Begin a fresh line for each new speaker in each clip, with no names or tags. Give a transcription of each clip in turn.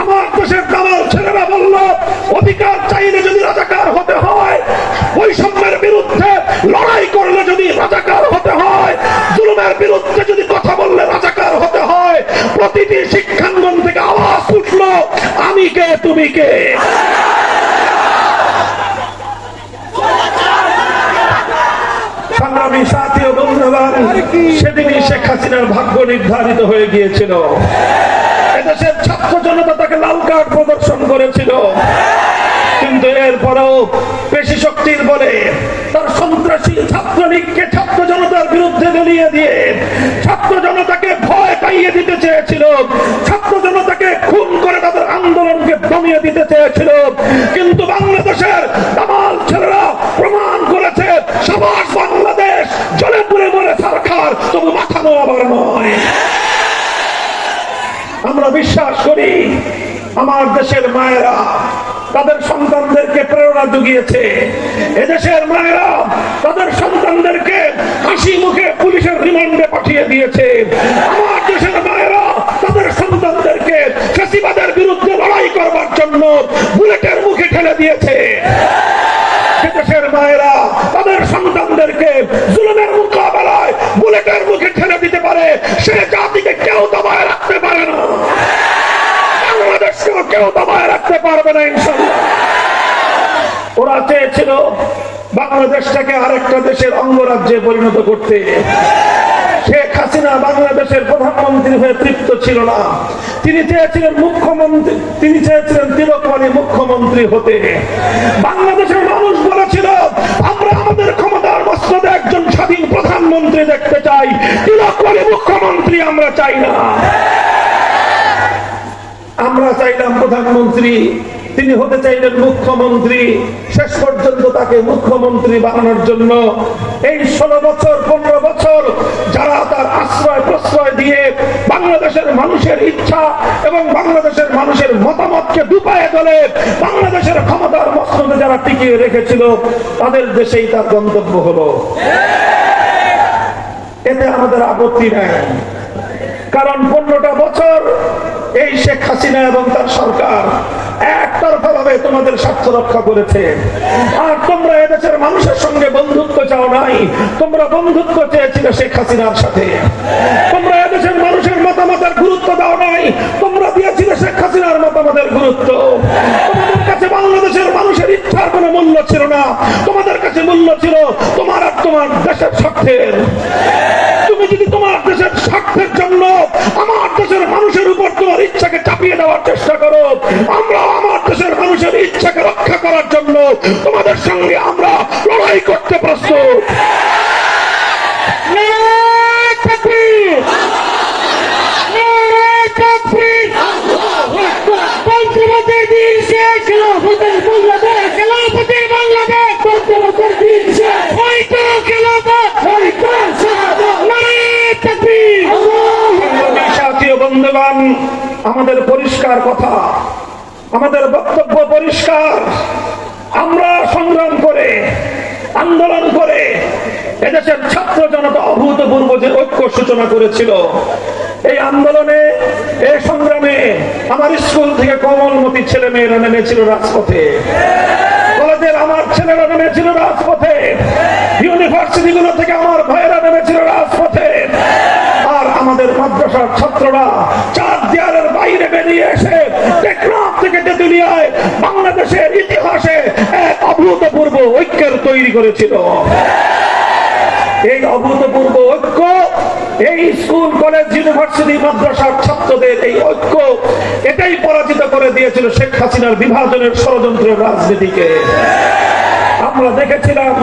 আমার দেশের ছেলেরা বলল, অধিকার চাইলে যদি রাজাকার হতে হয়, বৈষম্যের বিরুদ্ধে লড়াই করলে যদি রাজাকার হতে হয়, জুলুমের বিরুদ্ধে যদি কথা বললে রাজাকার হতে হয়, প্রতিটি শিক্ষাঙ্গন থেকে আওয়াজ উঠল, আমি কে, তুমি কে? সেদিনই শেখ হাসিনার ভাগ্য নির্ধারিত হয়ে গিয়েছিল। ছাত্র জনতা তাকে লাল কার্ড প্রদর্শন করেছিল। কিন্তু এরপরেও পেশি শক্তির বলে তার সন্ত্রাসী ছাত্রলীগকে ছাত্র জনতার বিরুদ্ধে দলিয়ে দিয়ে ছাত্র জনতাকে ভয় পাইয়ে দিতে চেয়েছিল। ছাত্র জনতাকে খুন করে তাদের আন্দোলনকে দমিয়ে দিতে চেয়েছিল। কিন্তু বাংলাদেশের দামাল ছেলেরা প্রমাণ করেছে সবার বাংলাদেশ জলে পুরে মরে সরকার তবু মাথা নোয়াবার নয় আমরা করি আমার দেশের মায়েরা তাদের সন্তানদেরকে প্রেরণা জুগিয়েছে এদেশের মায়েরা তাদের সন্তানদেরকে হাসি মুখে পুলিশের রিমান্ডে পাঠিয়ে দিয়েছে। আমার দেশের মায়েরা তাদের সন্তানদেরকে ফেসিবাদের বিরুদ্ধে লড়াই করবার জন্য বুলেটের মুখে ঠেলে দিয়েছে। দেশের মায়েরা তাদের সন্তানদেরকে জুলুমের মোকাবেলায় বুলেটের মুখে ঠেলে দিতে পারে। সে জাতিকে কেউ দবায় রাখতে পারে কেউ দবায় রাখতে পারবে না ইনশাল্লাহ ওরা চেয়েছিল বাংলাদেশটাকে আরেকটা দেশের অঙ্গরাজ্যে পরিণত করতে। শেখ হাসিনা বাংলাদেশের প্রধানমন্ত্রী হয়ে তৃপ্ত ছিল না। তিনি চেয়েছিলেন মুখ্যমন্ত্রী, তিনি চেয়েছিলেন তিলকমানি মুখ্যমন্ত্রী হতে। বাংলাদেশের মানুষ বলেছিল, আমরা আমাদের ক্ষমতার মস্তদে একজন স্বাধীন প্রধানমন্ত্রী দেখতে চাই। তিলকমানি মুখ্যমন্ত্রী আমরা চাই না। আমরা চাইলাম প্রধানমন্ত্রী, তিনি হতে চাইলেন মুখ্যমন্ত্রী, শেষ পর্যন্ত তাকে মুখ্যমন্ত্রী বানানোর জন্য। এই ষোলো বছর, পনেরো বছর যারা তার আশ্রয়, প্রশ্রয় দিয়ে বাংলাদেশের মানুষের ইচ্ছা এবং বাংলাদেশের মানুষের মতামতকে দুপায়ে দলে বাংলাদেশের ক্ষমতার মস্তকে যারা টিকিয়ে রেখেছিল, তাদের দেশেই তার গন্তব্য হলো। এতে আমাদের আপত্তি নাই। কারণ পনেরোটা বছর এই শেখ হাসিনা এবং তার সরকার তোমরা মানুষের শেখ হাসিনার মতামতের গুরুত্ব তোমাদের কাছে বাংলাদেশের মানুষের ইচ্ছার কোনো মূল্য ছিল না, তোমাদের কাছে মূল্য ছিল তোমার আর তোমার দেশের স্বার্থের। তুমি যদি তোমার দেশের স্বার্থের জন্য আমার দেশের মানুষের উপর তোমার ইচ্ছাকে চাপিয়ে দেওয়ার চেষ্টা করো। আমরা আমার দেশের মানুষের ইচ্ছাকে রক্ষা করার জন্য তোমাদের সঙ্গে আমরা লড়াই করতে প্রস্তুত। বন্ধুগণ আমাদের পরিষ্কার কথা, আমাদের বক্তব্য পরিষ্কার। আমরা সংগ্রাম করে, আন্দোলন করে এদেশের ছাত্র জনতা অভূতপূর্ব যে ঐক্য সূচনা করেছিল, এই আন্দোলনে, এই সংগ্রামে আমার স্কুল থেকে কমলমতি ছেলে মেয়েরা নেমেছিল রাজপথে। কলেজের আমার ছেলেরা নেমেছিল রাজপথে। ইউনিভার্সিটি গুলো থেকে আমার ভাইয়েরা নেমেছিল রাজপথে। আর আমাদের মাদ্রাসার ছাত্ররা বাংলাদেশের ইতিহাসে এক অভূতপূর্ব ঐক্যের তৈরি করেছিল। এই অভূতপূর্ব ঐক্য, এই স্কুল, কলেজ, ইউনিভার্সিটি, মাদ্রাসার ছাত্রদের এই ঐক্য, এটাই পরাজিত করে দিয়েছিল শেখ হাসিনার বিভাজনের ষড়যন্ত্রের রাজনীতিকে। আমরা দেখেছিলাম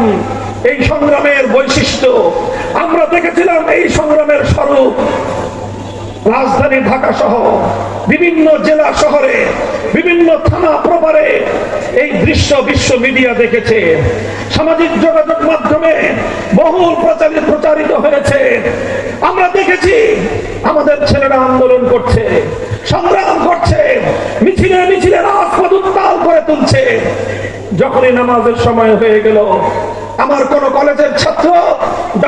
এই সংগ্রামের বৈশিষ্ট্য, আমরা দেখেছিলাম এই সংগ্রামের স্বরূপ। রাজধানী ঢাকা সহ বিভিন্ন জেলা শহরে, বিভিন্ন থানা প্রপারে এই দৃশ্য বিশ্ব মিডিয়া দেখেছে। সামাজিক যোগাযোগ মাধ্যমে বহুল প্রচারিত প্রচারিত হয়েছে। আমরা দেখেছি, আমাদের ছেলেরা আন্দোলন করছে, সংগ্রাম করছে, মিছিলে মিছিলে রাজপথ উত্তাল করে তুলছে। যখনই নামাজের সময় হয়ে গেল, আমার কোন কলেজের ছাত্র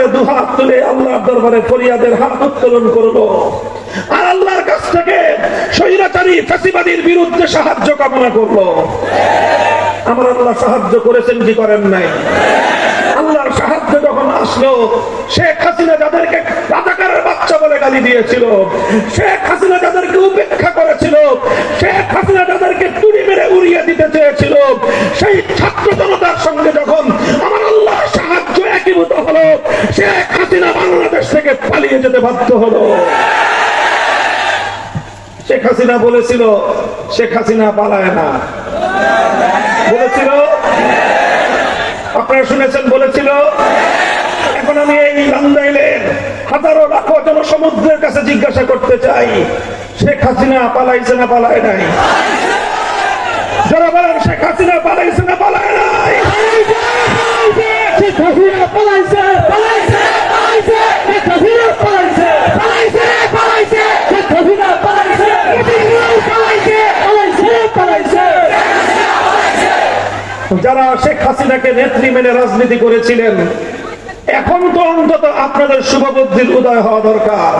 পরে দুহাত তুলে আল্লাহর দরবারে ফরিয়াদের হাত উত্তোলন করল। আর আল্লাহর কাছ থেকে স্বৈরাচারী ফাঁসিবাদীর বিরুদ্ধে সাহায্য কামনা করল। আমার আল্লাহ সাহায্য করেছেন, কি করেন নাই? সাহায্য শেখ বাচ্চা বলে দিয়েছিল, শেখ শেখ মেরে উড়িয়ে দিতে চেয়েছিল, সেই ছাত্র জনতার সঙ্গে যখন আমার আল্লাহর সাহায্য একীভূত হলো শেখ হাসিনা বাংলাদেশ থেকে পালিয়ে যেতে বাধ্য হলো। শেখ হাসিনা বলেছিল, শেখ হাসিনা পালায় না। বলেছিল, আপনারা শুনেছেন, বলেছিল, এখন আমি এই লান্দাইলের হাজারো লাখো জনসমুদ্রের কাছে জিজ্ঞাসা করতে চাই, শেখ হাসিনা পালাইছে না পালায় নাই? যারা বলেন, শেখ হাসিনা পালাইছে না পালায় নাই?
শেখ হাসিনা পালাইছে পালাইছে।
যারা শেখ হাসিনাকে নেত্রী মেনে রাজনীতি করেছিলেন, এখন তো অন্তত আপনাদের শুভবুদ্ধির উদয় হওয়া দরকার।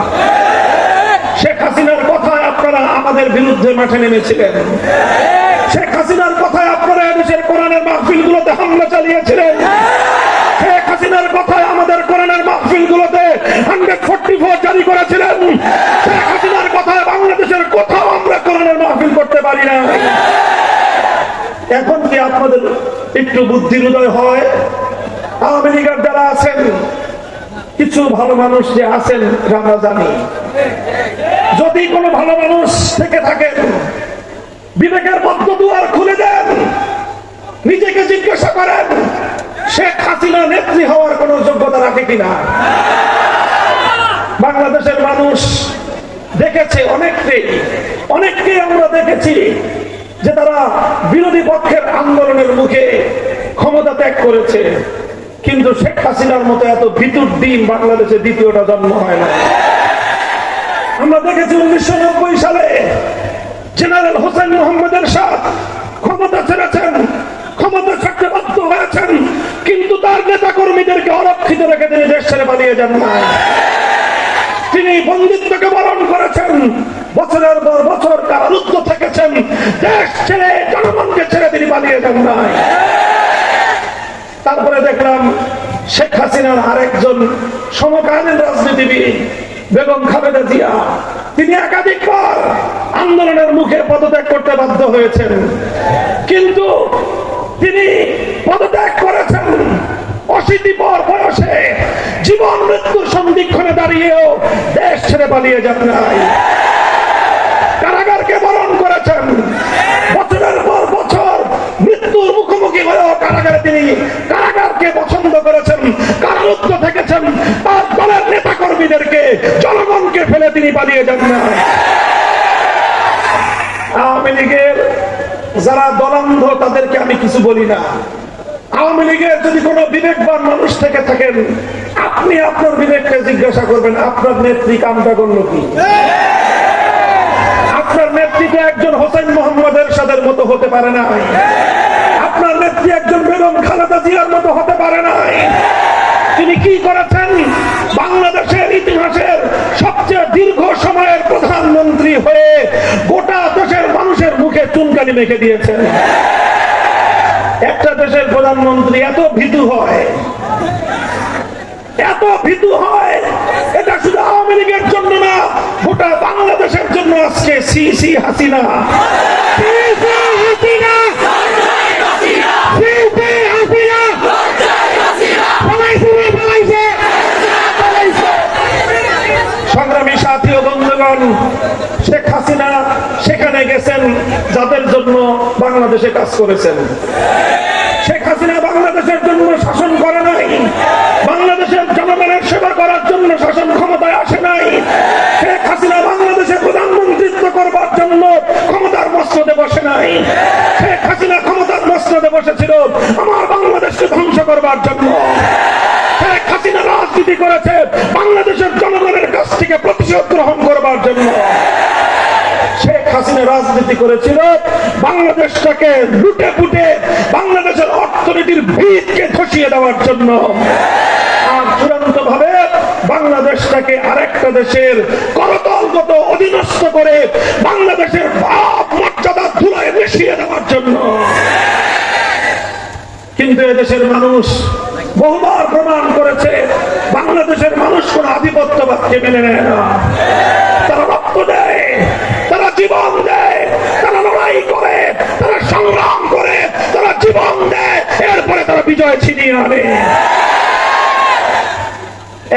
শেখ হাসিনার কথায় আপনারা আমাদের বিরুদ্ধে মাঠে নেমেছিলেন। শেখ হাসিনার কথায় আপনারা এদেশের কোরআনের মাহফিল গুলোতে হামলা চালিয়েছিলেন শেখ হাসিনার কথায় আমাদের কোরআনের মাহফিল গুলোতে ফোর্টি জারি করেছিলেন শেখ হাসিনার কথায় বাংলাদেশের কোথাও আমরা কোরআনের মাহফিল করতে পারি না। এখন কি আপনাদের একটু বুদ্ধির উদয় হয়? আওয়ামী যারা আছেন, কিছু ভালো মানুষ যে আছেন, আমরা জানি। যদি কোনো ভালো মানুষ থেকে থাকেন, বিবেকের বদ্ধ দুয়ার খুলে দেন, নিজেকে জিজ্ঞাসা করেন, শেখ হাসিনা নেত্রী হওয়ার কোন যোগ্যতা রাখে কিনা? বাংলাদেশের মানুষ দেখেছে অনেককেই অনেককেই আমরা দেখেছি যে তারা বিরোধী পক্ষের আন্দোলনের মুখে ক্ষমতা ত্যাগ করেছে। কিন্তু শেখ হাসিনার মতো এত ভিতুর দিন বাংলাদেশে দ্বিতীয়টা জন্ম হয় না। আমরা দেখেছি উনিশশো নব্বই সালে জেনারেল হোসেন মোহাম্মদের সাথ ক্ষমতা ছেড়েছেন, ক্ষমতা ছাড়তে বাধ্য হয়েছেন, কিন্তু তার নেতা কর্মীদেরকে অরক্ষিত রেখে তিনি দেশ ছেড়ে পালিয়ে যান না তিনি বন্দিত্বকে বরণ করেছেন। বছরের পর বছর কারারুদ্ধ থেকেছেন। দেশ ছেড়ে জনগণকে ছেড়ে তিনি পালিয়ে যান নাই। তারপরে দেখলাম শেখ হাসিনার আরেকজন সমকালীন রাজনীতিবিদ, বেগম খালেদা জিয়া। তিনি একাধিকবার আন্দোলনের মুখে পদত্যাগ করতে বাধ্য হয়েছেন। কিন্তু তিনি পদত্যাগ করেছেন। অশীতি পর বয়সে জীবন মৃত্যুর সন্ধিক্ষণে দাঁড়িয়েও দেশ ছেড়ে পালিয়ে যান নাই। কারাগারকে বরণ করেছেন। বছরের পর বছর মৃত্যুর মুখোমুখি হয়েও কারাগারে তিনি কারাগারকে পছন্দ করেছেন, কারারুদ্ধ থেকেছেন। তার দলের নেতা কর্মীদেরকে জনগণকে ফেলে তিনি পালিয়ে যান না আওয়ামী লীগের যারা দলান্ধ, তাদেরকে আমি কিছু বলি না। আওয়ামী লীগের যদি কোনো বিবেকবান মানুষ থেকে থাকেন, আপনি আপনার বিবেককে জিজ্ঞাসা করবেন, আপনার নেত্রী কামটা করল কি? আপনার নেতৃত্বে একজন হোসেন মোহাম্মদের সাদের মতো হতে পারে না। আপনার নেত্রী একজন বেগম খালেদা জিয়ার মতো হতে পারে নাই তিনি কি করেছেন? বাংলাদেশের ইতিহাসের সবচেয়ে দীর্ঘ সময়ের প্রধানমন্ত্রী হয়ে গোটা দেশের মানুষের মুখে চুনকানি মেখে দিয়েছেন। একটা দেশের প্রধানমন্ত্রী এত ভীতু হয়। এত ভীতু হয়। এটা শুধু আওয়ামী লীগের জন্য না গোটা বাংলাদেশের জন্য আজকে সি সি হাসিনা। সংগ্রামী সাথী ও বন্ধুগণ শেখ হাসিনা সেখানে গেছেন যাদের জন্য বাংলাদেশে কাজ করেছেন। শেখ হাসিনা বাংলাদেশের জন্য শাসন করে নাই। বাংলাদেশের জনগণের সেবা করার জন্য শাসন ক্ষমতায় আসে নাই। শেখ হাসিনা বাংলাদেশের প্রধানমন্ত্রিত্ব করবার জন্য ক্ষমতার মসনদে বসে নাই। শেখ হাসিনা ক্ষমতার মসনদে বসেছিল, আমার বাংলাদেশকে ধ্বংস করবার জন্য। শেখ হাসিনা রাজনীতি করেছে, বাংলাদেশের জনগণের কাছ থেকে প্রতিশোধ করবার জন্য শেখ হাসিনা রাজনীতি করেছিল, বাংলাদেশটাকে লুটে ফুটে বাংলাদেশের অর্থনীতির ভিতকে ধসিয়ে দেওয়ার জন্য। আর চূড়ান্ত ভাবে বাংলাদেশটাকে আরেকটা দেশের করতলগত অধীনস্থ করে বাংলাদেশের ভাব মর্যাদা ধুলায় মিশিয়ে দেওয়ার জন্য। কিন্তু এদেশের মানুষ বহুবার প্রমাণ করেছে, বাংলাদেশের মানুষ কোন আধিপত্যবাদকে মেনে নেয় না। সংগ্রাম করে তারা জীবন দেয় এরপরে তারা বিজয় ছিনিয়ে আনে।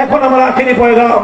এখন আমরা আখিনি পয়গাম